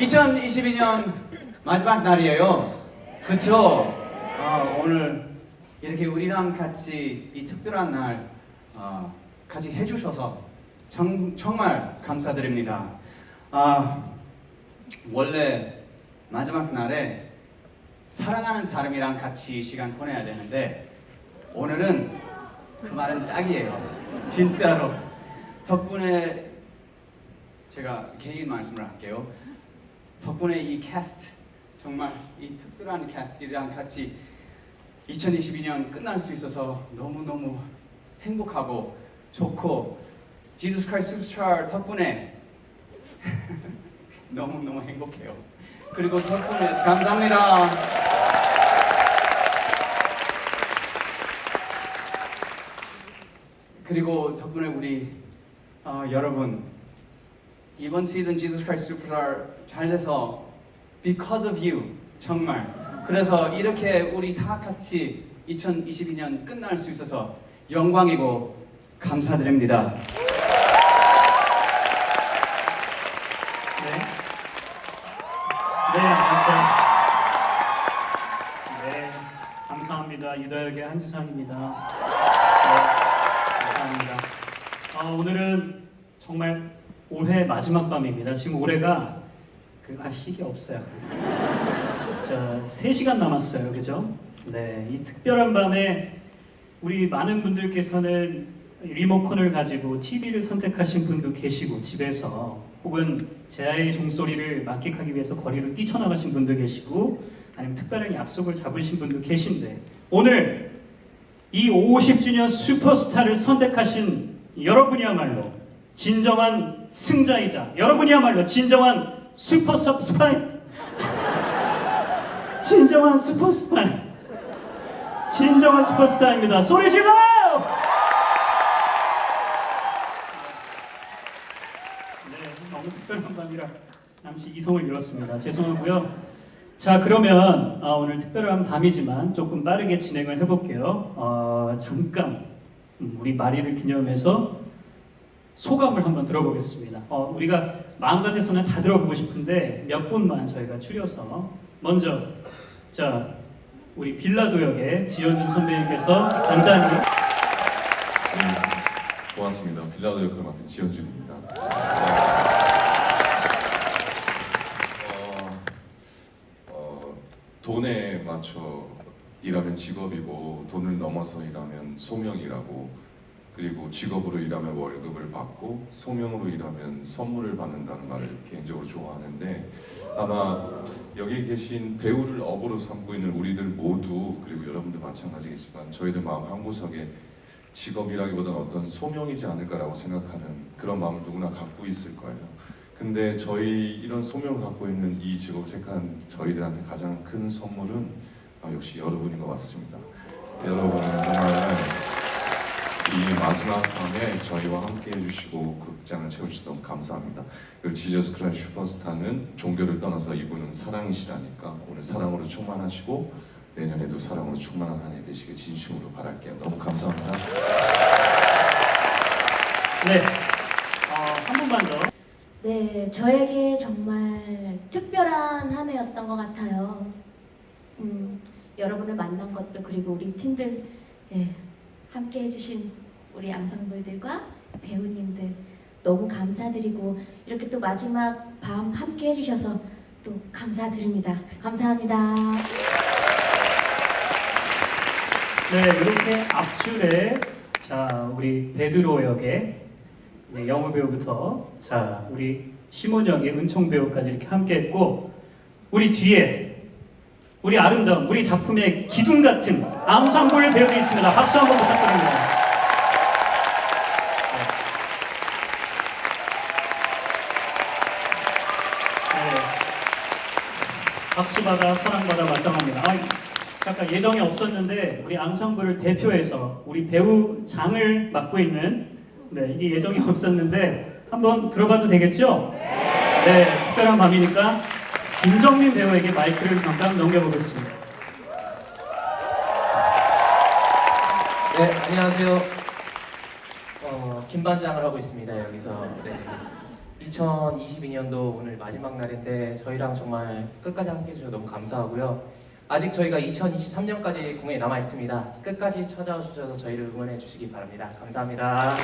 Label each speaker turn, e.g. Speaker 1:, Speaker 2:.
Speaker 1: 2022년 마지막 날이에요. 그쵸? 어, 오늘 이렇게 우리랑 같이 이 특별한 날 어, 같이 해주셔서 정, 정말 감사드립니다. 아, 원래 마지막 날에 사랑하는 사람이랑 같이 시간 보내야 되는데 오늘은 그 말은 딱이에요. 진짜로. 덕분에 제가 개인 말씀을 할게요. 덕분에 이 캐스트 정말 이 특별한 캐스트랑 같이 2022년 끝날 수 있어서 너무너무 행복하고 좋고 지저스 크라이스트 슈퍼스타 덕분에 너무너무 행복해요. 그리고 덕분에 감사합니다. 그리고 덕분에 우리 어, 여러분 이번 시즌 크라이스트 슈퍼스타 잘 돼서 because of you 정말 그래서 이렇게 우리 다 같이 2022년 끝날 수 있어서 영광이고 감사드립니다.
Speaker 2: 네. 네, 안녕하세요. 네, 감사합니다. 유다역의 한지상입니다. 네, 감사합니다. 어, 오늘은 정말 올해 마지막 밤입니다. 지금 올해가 그, 아, 시기 없어요. 자, 3시간 남았어요. 그죠? 네, 이 특별한 밤에 우리 많은 분들께서는 리모컨을 가지고 TV를 선택하신 분도 계시고 집에서 혹은 제아의 종소리를 만끽하기 위해서 거리로 뛰쳐나가신 분도 계시고 아니면 특별한 약속을 잡으신 분도 계신데 오늘 이 50주년 슈퍼스타를 선택하신 여러분이야말로 진정한 승자이자 여러분이야말로 진정한 슈퍼스타이. 진정한 슈퍼스타 진정한 슈퍼스타입니다. 소리 질러! 네 너무 특별한 밤이라 잠시 이성을 잃었습니다. 죄송하고요. 자 그러면 아, 오늘 특별한 밤이지만 조금 빠르게 진행을 해볼게요. 어, 잠깐 음, 우리 마리를 기념해서 소감을 한번 들어보겠습니다. 어, 우리가 마음 같아서는 다 들어보고 싶은데 몇 분만 저희가 추려서 먼저 자 우리 빌라도 역의 지현준 선배님께서 간단히
Speaker 3: 네, 고맙습니다. 빌라도 역을 맡은 지현준입니다. 어, 어, 돈에 맞춰 일하면 직업이고 돈을 넘어서 일하면 소명이라고 그리고 직업으로 일하면 월급을 받고 소명으로 일하면 선물을 받는다는 말을 개인적으로 좋아하는데 아마 여기 계신 배우를 업으로 삼고 있는 우리들 모두 그리고 여러분들 마찬가지겠지만 저희들 마음 한 구석에 직업이라기보다는 어떤 소명이지 않을까라고 생각하는 그런 마음을 누구나 갖고 있을 거예요. 근데 저희 이런 소명을 갖고 있는 이 직업을 택한 저희들한테 가장 큰 선물은 아, 역시 여러분인 것 같습니다. 여러분 정말 이 마지막 밤에 저희와 함께 해주시고 극장을 채워주셔서 너무 감사합니다. 그리고 지저스 크라이 슈퍼스타는 종교를 떠나서 이분은 사랑이시라니까 오늘 사랑으로 충만하시고 내년에도 사랑으로 충만한 한 해 되시길 진심으로 바랄게요. 너무 감사합니다.
Speaker 2: 네, 어, 한 분만 더.
Speaker 4: 네, 저에게 정말 특별한 한 해였던 것 같아요. 음, 여러분을 만난 것도 그리고 우리 팀들 네, 함께 해주신 우리 앙상블들과 배우님들 너무 감사드리고 이렇게 또 마지막 밤 함께 해주셔서 또 감사드립니다. 감사합니다.
Speaker 2: 네, 이렇게 앞줄에 자 우리 베드로 역의 네, 영우 배우부터 자 우리 역의 은총 배우까지 이렇게 함께했고 우리 뒤에 우리 아름다운 우리 작품의 기둥 같은 앙상블 배우도 있습니다. 박수 한번 부탁드립니다. 네. 네. 박수 받아 사랑 받아 마땅합니다. 아, 잠깐 예정이 없었는데 우리 앙상블을 대표해서 우리 배우 장을 맡고 있는 네 이게 예정이 없었는데 한번 들어봐도 되겠죠? 네 특별한 밤이니까 김정민 배우에게 마이크를 잠깐 넘겨보겠습니다.
Speaker 5: 네, 안녕하세요. 어, 김반장을 하고 있습니다, 여기서. 네.
Speaker 6: 2022년도 오늘 마지막 날인데 저희랑 정말 끝까지 함께 해주셔서 너무 감사하고요. 아직 저희가 2023년까지 공연이 남아 있습니다. 끝까지 찾아와 주셔서 저희를 응원해 주시기 바랍니다. 감사합니다.